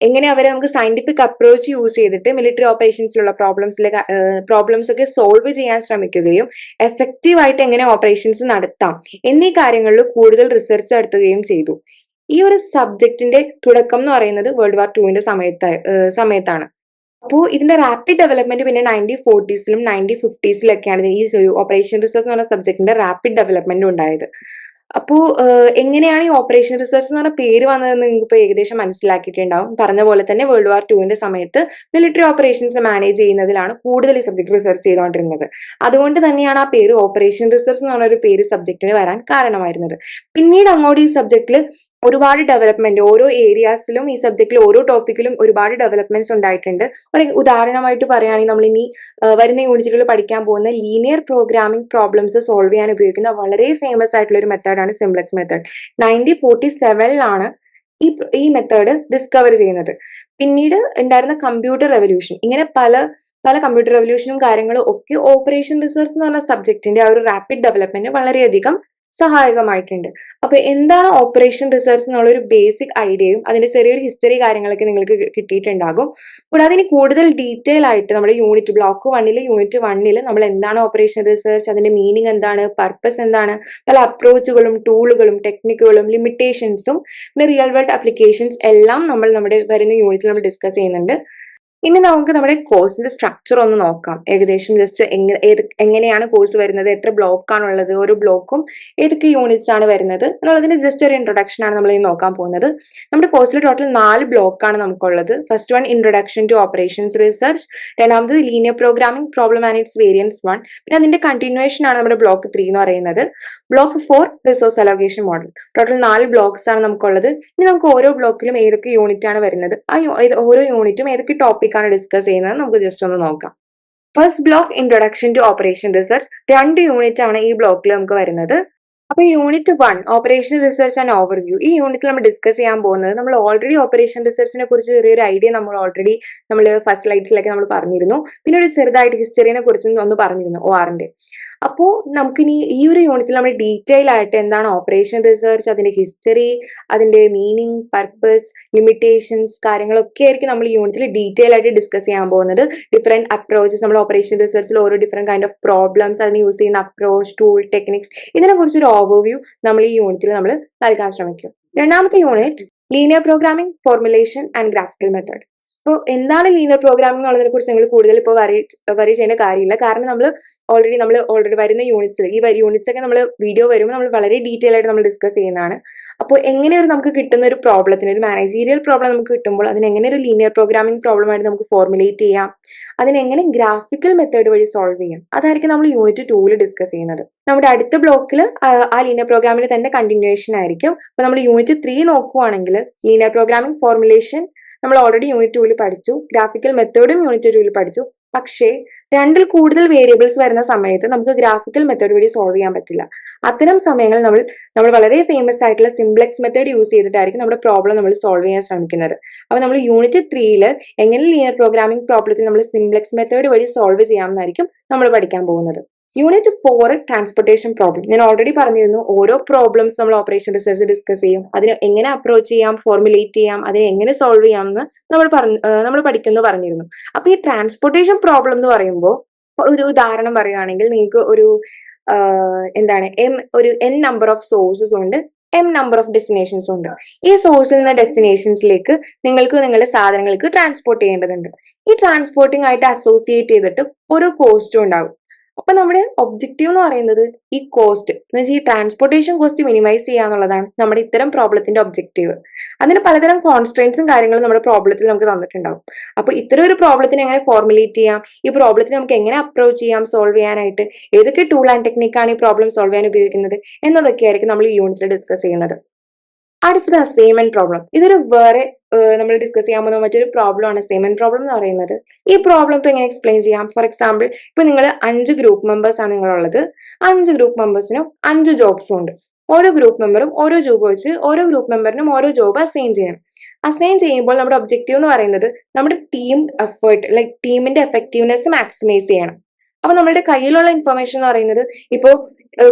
എങ്ങനെ അവരെ നമുക്ക് സയന്റിഫിക് അപ്രോച്ച് യൂസ് ചെയ്തിട്ട് മിലിറ്ററി ഓപ്പറേഷൻസിലുള്ള പ്രോബ്ലംസിലെ പ്രോബ്ലംസ് ഒക്കെ സോൾവ് ചെയ്യാൻ ശ്രമിക്കുകയും എഫക്റ്റീവായിട്ട് എങ്ങനെ ഓപ്പറേഷൻസ് നടത്താം എന്നീ കാര്യങ്ങളിൽ കൂടുതൽ റിസർച്ച് നടത്തുകയും ചെയ്തു. ഈ ഒരു സബ്ജക്റ്റിന്റെ തുടക്കം എന്ന് പറയുന്നത് വേൾഡ് വാർ ടുവിന്റെ സമയത്ത് സമയത്താണ്. അപ്പോൾ ഇതിന്റെ റാപ്പിഡ് ഡെവലപ്മെന്റ് പിന്നെ നയന്റീൻ ഫോർട്ടീസിലും നയന്റീൻ ഫിഫ്റ്റീസിലൊക്കെയാണ് ഈ ഒരു ഓപ്പറേഷൻ റിസർച്ച് എന്ന് പറഞ്ഞ സബ്ജക്റ്റിന്റെ റാപ്പിഡ് ഡെവലപ്മെന്റ് ഉണ്ടായത്. അപ്പോ എങ്ങനെയാണ് ഈ ഓപ്പറേഷൻ റിസർച്ച് എന്ന് പറഞ്ഞ പേര് വന്നതെന്ന് നിങ്ങൾക്ക് ഏകദേശം മനസ്സിലാക്കിയിട്ടുണ്ടാവും. പറഞ്ഞ പോലെ തന്നെ വേൾഡ് വാർ ടുവിന്റെ സമയത്ത് മിലിറ്ററി ഓപ്പറേഷൻസ് മാനേജ് ചെയ്യുന്നതിലാണ് കൂടുതൽ ഈ സബ്ജക്ട് റിസർച്ച് ചെയ്തുകൊണ്ടിരുന്നത് അതുകൊണ്ട് തന്നെയാണ് ആ പേര് ഓപ്പറേഷൻ റിസർച്ച് എന്ന് പറഞ്ഞ ഒരു പേര് സബ്ജക്റ്റിന് വരാൻ കാരണമായിരുന്നത്. പിന്നീട് അങ്ങോട്ട് ഈ സബ്ജക്റ്റിൽ ഒരുപാട് ഡെവലപ്മെന്റ് ഓരോ ഏരിയാസിലും ഈ സബ്ജക്റ്റിൽ ഓരോ ടോപ്പിക്കിലും ഒരുപാട് ഡെവലപ്മെന്റ്സ് ഉണ്ടായിട്ടുണ്ട്. ഒരു ഉദാഹരണമായിട്ട് പറയുകയാണെങ്കിൽ നമ്മൾ ഇനി വരുന്ന യൂണിറ്റുകളിൽ പഠിക്കാൻ പോകുന്ന ലീനിയർ പ്രോഗ്രാമിംഗ് പ്രോബ്ലംസ് സോൾവ് ചെയ്യാൻ ഉപയോഗിക്കുന്ന വളരെ ഫേമസ് ആയിട്ടുള്ള ഒരു മെത്തേഡാണ് സിംപ്ലക്സ് മെത്തേഡ് നയന്റീൻ ഫോർട്ടി സെവനിലാണ് ഈ ഈ മെത്തേഡ് ഡിസ്കവർ ചെയ്യുന്നത്. പിന്നീട് ഉണ്ടായിരുന്ന കമ്പ്യൂട്ടർ റെവല്യൂഷൻ ഇങ്ങനെ പല പല കമ്പ്യൂട്ടർ റെവല്യൂഷനും കാര്യങ്ങളും ഒക്കെ ഓപ്പറേഷൻ റിസർച്ച് എന്ന് പറഞ്ഞ സബ്ജക്റ്റിന്റെ ആ ഒരു റാപ്പിഡ് ഡെവലപ്മെന്റ് വളരെയധികം സഹായകമായിട്ടുണ്ട്. അപ്പൊ എന്താണ് ഓപ്പറേഷൻ റിസർച്ച് എന്നുള്ള ഒരു ബേസിക് ഐഡിയയും അതിന്റെ ചെറിയൊരു ഹിസ്റ്ററി കാര്യങ്ങളൊക്കെ നിങ്ങൾക്ക് കിട്ടിയിട്ടുണ്ടാകും. കൂടാതെ ഇനി കൂടുതൽ ഡീറ്റെയിൽ ആയിട്ട് നമ്മുടെ യൂണിറ്റ് ബ്ലോക്ക് വണ്ണിൽ യൂണിറ്റ് വണ്ണിൽ നമ്മൾ എന്താണ് ഓപ്പറേഷൻ റിസർച്ച് അതിന്റെ മീനിങ് എന്താണ് പർപ്പസ് എന്താണ് പല അപ്രോച്ചുകളും ടൂളുകളും ടെക്നിക്കുകളും ലിമിറ്റേഷൻസും പിന്നെ റിയൽ വേൾഡ് അപ്ലിക്കേഷൻസ് എല്ലാം നമ്മൾ നമ്മുടെ വരുന്ന യൂണിറ്റിൽ നമ്മൾ ഡിസ്കസ് ചെയ്യുന്നുണ്ട്. ഇനി നമുക്ക് നമ്മുടെ കോഴ്സിന്റെ സ്ട്രക്ചർ ഒന്ന് നോക്കാം. ഏകദേശം ജസ്റ്റ് എങ്ങനെയാണ് കോഴ്സ് വരുന്നത്? എത്ര ബ്ലോക്ക് ആണുള്ളത്? ഓരോ ബ്ലോക്കും ഏതൊക്കെ യൂണിറ്റ്സ് ആണ് വരുന്നത്? എന്നുള്ളതിന്റെ ജസ്റ്റ് ഒരു ഇൻട്രൊഡക്ഷൻ ആണ് നമ്മൾ ഇനി നോക്കാൻ പോകുന്നത്. നമ്മുടെ കോഴ്സിൽ ടോട്ടൽ നാല് ബ്ലോക്ക് ആണ് നമുക്കുള്ളത്. First one introduction to operations research രണ്ടാമത് linear programming problem and its variance one പിന്നെ അതിന്റെ കണ്ടിന്യൂവേഷൻ ആണ് നമ്മുടെ ബ്ലോക്ക് ത്രീ എന്ന് പറയുന്നത്. Block four resource allocation model total നാല് ബ്ലോക്ക്സ് ആണ് നമുക്കുള്ളത്. ഇനി നമുക്ക് ഓരോ ബ്ലോക്കിലും ഏതൊക്കെ യൂണിറ്റ് ആണ് വരുന്നത്? ആ ഓരോ യൂണിറ്റും ഏതൊക്കെ ടോപ്പിക് ആണ് ഡിസ്കസ് ചെയ്യുന്നത്. നമുക്ക് ജസ്റ്റ് ഒന്ന് നോക്കാം. First block introduction to operation research രണ്ട് യൂണിറ്റ് ആണ് ഈ ബ്ലോക്കിൽ നമുക്ക് വരുന്നത്. അപ്പൊ unit one operation research and overview ഈ യൂണിറ്റിൽ നമ്മൾ ഡിസ്കസ് ചെയ്യാൻ പോകുന്നത് നമ്മൾ ഓൾറെഡി ഓപ്പറേഷൻ റിസർച്ചിനെ കുറിച്ച് ചെറിയൊരു ഐഡിയ നമ്മൾ ഓൾറെഡി നമ്മൾ ഫസ്റ്റ് ലൈറ്റ്സിലൊക്കെ നമ്മൾ പറഞ്ഞിരുന്നു. പിന്നെ ഒരു ചെറുതായിട്ട് ഹിസ്റ്ററിനെ കുറിച്ച് ഒന്ന് പറഞ്ഞിരുന്നു ഒ ആറിന്റെ അപ്പോൾ നമുക്കിനി ഈ ഒരു യൂണിറ്റിൽ നമ്മൾ ഡീറ്റെയിൽ ആയിട്ട് എന്താണ് ഓപ്പറേഷൻ റിസർച്ച് അതിന്റെ ഹിസ്റ്ററി അതിന്റെ മീനിങ് പർപ്പസ് ലിമിറ്റേഷൻസ് കാര്യങ്ങളൊക്കെ ആയിരിക്കും നമ്മൾ ഈ യൂണിറ്റിൽ ഡീറ്റെയിൽ ആയിട്ട് ഡിസ്കസ് ചെയ്യാൻ പോകുന്നത്. ഡിഫറെന്റ് അപ്രോച്ചസ് നമ്മൾ ഓപ്പറേഷൻ റിസർച്ചിൽ ഓരോ ഡിഫറെന്റ് കൈൻഡ് ഓഫ് പ്രോബ്ലംസ് അതിന് യൂസ് ചെയ്യുന്ന അപ്രോച്ച് ടൂൾ ടെക്നിക്സ് ഇതിനെ ഒരു ഓവർവ്യൂ നമ്മൾ ഈ യൂണിറ്റിൽ നമ്മൾ നൽകാൻ ശ്രമിക്കും. രണ്ടാമത്തെ unit linear programming formulation and graphical method അപ്പോൾ എന്താണ് ലീനിയർ പ്രോഗ്രാമിംഗ് എന്നുള്ളതിനെ കുറിച്ച് നിങ്ങൾ കൂടുതൽ ഇപ്പോൾ വരി വരി ചെയ്യേണ്ട കാര്യമില്ല. കാരണം നമ്മൾ ഓൾറെഡി നമ്മൾ ഓൾറെഡി വരുന്ന യൂണിറ്റ്സ് ഈ യൂണിറ്റ്സ് ഒക്കെ നമ്മൾ വീഡിയോ വരുമ്പോൾ നമ്മൾ വളരെ ഡീറ്റെയിൽ ആയിട്ട് നമ്മൾ ഡിസ്കസ് ചെയ്യുന്നതാണ്. അപ്പോൾ എങ്ങനെ ഒരു നമുക്ക് കിട്ടുന്ന ഒരു പ്രോബ്ലത്തിന് ഒരു മാനേജീരിയൽ പ്രോബ്ലം നമുക്ക് കിട്ടുമ്പോൾ അതിന് എങ്ങനെ ഒരു ലീനിയർ പ്രോഗ്രാമിംഗ് പ്രോബ്ലം ആയിട്ട് നമുക്ക് ഫോർമുലേറ്റ് ചെയ്യാം? അതിനെങ്ങനെ ഗ്രാഫിക്കൽ മെത്തേഡ് വഴി സോൾവ് ചെയ്യാം? അതായിരിക്കും നമ്മൾ യൂണിറ്റ് ടൂവിൽ ഡിസ്കസ് ചെയ്യുന്നത്. നമ്മുടെ അടുത്ത ബ്ലോക്കിൽ ആ ലീനിയർ പ്രോഗ്രാമിന്റെ തന്നെ കണ്ടിന്യൂവേഷൻ ആയിരിക്കും. അപ്പോൾ നമ്മൾ യൂണിറ്റ് ത്രീ നോക്കുവാണെങ്കിൽ ലീനിയർ പ്രോഗ്രാമിംഗ് ഫോർമുലേഷൻ നമ്മൾ ഓൾറെഡി യൂണിറ്റ് ടൂവിൽ പഠിച്ചു. ഗ്രാഫിക്കൽ മെത്തേഡും യൂണിറ്റ് ടൂവിൽ പഠിച്ചു. പക്ഷേ രണ്ടിൽ കൂടുതൽ വേരിയബിൾസ് വരുന്ന സമയത്ത് നമുക്ക് ഗ്രാഫിക്കൽ മെത്തേഡ് വഴി സോൾവ് ചെയ്യാൻ പറ്റില്ല. അത്തരം സമയങ്ങളിൽ നമ്മൾ നമ്മൾ വളരെ ഫേമസ് ആയിട്ടുള്ള സിംപ്ലെക്സ് മെത്തേഡ് യൂസ് ചെയ്തിട്ടായിരിക്കും നമ്മുടെ പ്രോബ്ലം നമ്മൾ സോൾവ് ചെയ്യാൻ ശ്രമിക്കുന്നത്. അപ്പോൾ നമ്മൾ യൂണിറ്റ് ത്രീയിൽ എങ്ങനെ ലീനിയർ പ്രോഗ്രാമിംഗ് പ്രോബ്ലത്തിൽ നമ്മൾ സിംപ്ലെക്സ് മെത്തേഡ് വഴി സോൾവ് ചെയ്യാമെന്നായിരിക്കും നമ്മൾ പഠിക്കാൻ പോകുന്നത്. യൂണിറ്റ് ഫോർ ട്രാൻസ്പോർട്ടേഷൻ പ്രോബ്ലം ഞാൻ ഓൾറെഡി പറഞ്ഞിരുന്നു ഓരോ പ്രോബ്ലംസ് നമ്മൾ ഓപ്പറേഷൻ റിസർച്ച് ഡിസ്കസ് ചെയ്യും. അതിന് എങ്ങനെ അപ്രോച്ച് ചെയ്യാം ഫോർമുലേറ്റ് ചെയ്യാം അതിനെ എങ്ങനെ സോൾവ് ചെയ്യാം എന്ന് നമ്മൾ പറഞ്ഞു നമ്മൾ പഠിക്കുന്നു പറഞ്ഞിരുന്നു. അപ്പൊ ഈ ട്രാൻസ്പോർട്ടേഷൻ പ്രോബ്ലം എന്ന് പറയുമ്പോൾ ഒരു ഉദാഹരണം പറയുകയാണെങ്കിൽ നിങ്ങൾക്ക് ഒരു എന്താണ് എം ഒരു എൻ നമ്പർ ഓഫ് സോഴ്സസ് ഉണ്ട് എം നമ്പർ ഓഫ് ഡെസ്റ്റിനേഷൻസ് ഉണ്ട്. ഈ സോഴ്സിൽ നിന്ന് ഡെസ്റ്റിനേഷൻസിലേക്ക് നിങ്ങൾക്ക് നിങ്ങളുടെ സാധനങ്ങൾക്ക് ട്രാൻസ്പോർട്ട് ചെയ്യേണ്ടതുണ്ട്. ഈ ട്രാൻസ്പോർട്ടിംഗ് ആയിട്ട് അസോസിയേറ്റ് ചെയ്തിട്ട് ഒരു കോസ്റ്റും ഉണ്ടാകും അപ്പൊ നമ്മുടെ ഒബ്ജക്റ്റീവ് എന്ന് പറയുന്നത് ഈ കോസ്റ്റ് എന്ന് വെച്ചാൽ ഈ ട്രാൻസ്പോർട്ടേഷൻ കോസ്റ്റ് മിനിമൈസ് ചെയ്യുക എന്നുള്ളതാണ് നമ്മുടെ ഇത്തരം പ്രോബ്ലത്തിന്റെ ഒബ്ജക്റ്റീവ് അതിന് പലതരം കോൺസ്ട്രെയിൻസും കാര്യങ്ങളും നമ്മുടെ പ്രോബ്ലത്തിൽ നമുക്ക് തന്നിട്ടുണ്ടാവും. അപ്പൊ ഇത്തരം ഒരു പ്രോബ്ലത്തിന് എങ്ങനെ ഫോർമുലേറ്റ് ചെയ്യാം? ഈ പ്രോബ്ലത്തിന് നമുക്ക് എങ്ങനെ അപ്രോച്ച് ചെയ്യാം സോൾവ് ചെയ്യാനായിട്ട്? ഏതൊക്കെ ടൂൾ ആൻഡ് ടെക്നിക്കാണ് ഈ പ്രോബ്ലം സോൾവ് ചെയ്യാൻ ഉപയോഗിക്കുന്നത്? എന്നതൊക്കെയായിരിക്കും നമ്മൾ ഈ യൂണിറ്റിൽ ഡിസ്കസ് ചെയ്യുന്നത്. അടുത്തത് അസൈൻമെന്റ് പ്രോബ്ലം ഇതൊരു വേറെ നമ്മൾ ഡിസ്കസ് ചെയ്യാൻ പോകുന്ന മറ്റൊരു പ്രോബ്ലം ആണ് അസൈൻമെന്റ് പ്രോബ്ലം എന്ന് പറയുന്നത്. ഈ പ്രോബ്ലം ഇപ്പൊ എങ്ങനെ എക്സ്പ്ലെയിൻ ചെയ്യാം? ഫോർ എക്സാമ്പിൾ ഇപ്പൊ നിങ്ങൾ അഞ്ച് ഗ്രൂപ്പ് മെമ്പേഴ്സ് ആണ് നിങ്ങളുള്ളത്. അഞ്ച് ഗ്രൂപ്പ് മെമ്പേഴ്സിനും അഞ്ച് ജോബ്സും ഉണ്ട്. ഓരോ ഗ്രൂപ്പ് മെമ്പറും ഓരോ ജോബ് വെച്ച് ഓരോ ഗ്രൂപ്പ് മെമ്പറിനും ഓരോ ജോബ് അസൈൻ ചെയ്യണം. അസൈൻ ചെയ്യുമ്പോൾ നമ്മുടെ ഒബ്ജക്റ്റീവ് എന്ന് പറയുന്നത് നമ്മുടെ ടീം എഫേർട്ട് ലൈക്ക് ടീമിന്റെ എഫക്റ്റീവ്നെസ് മാക്സിമൈസ് ചെയ്യണം. അപ്പൊ നമ്മളുടെ കയ്യിലുള്ള ഇൻഫർമേഷൻ എന്ന് പറയുന്നത് ഇപ്പോൾ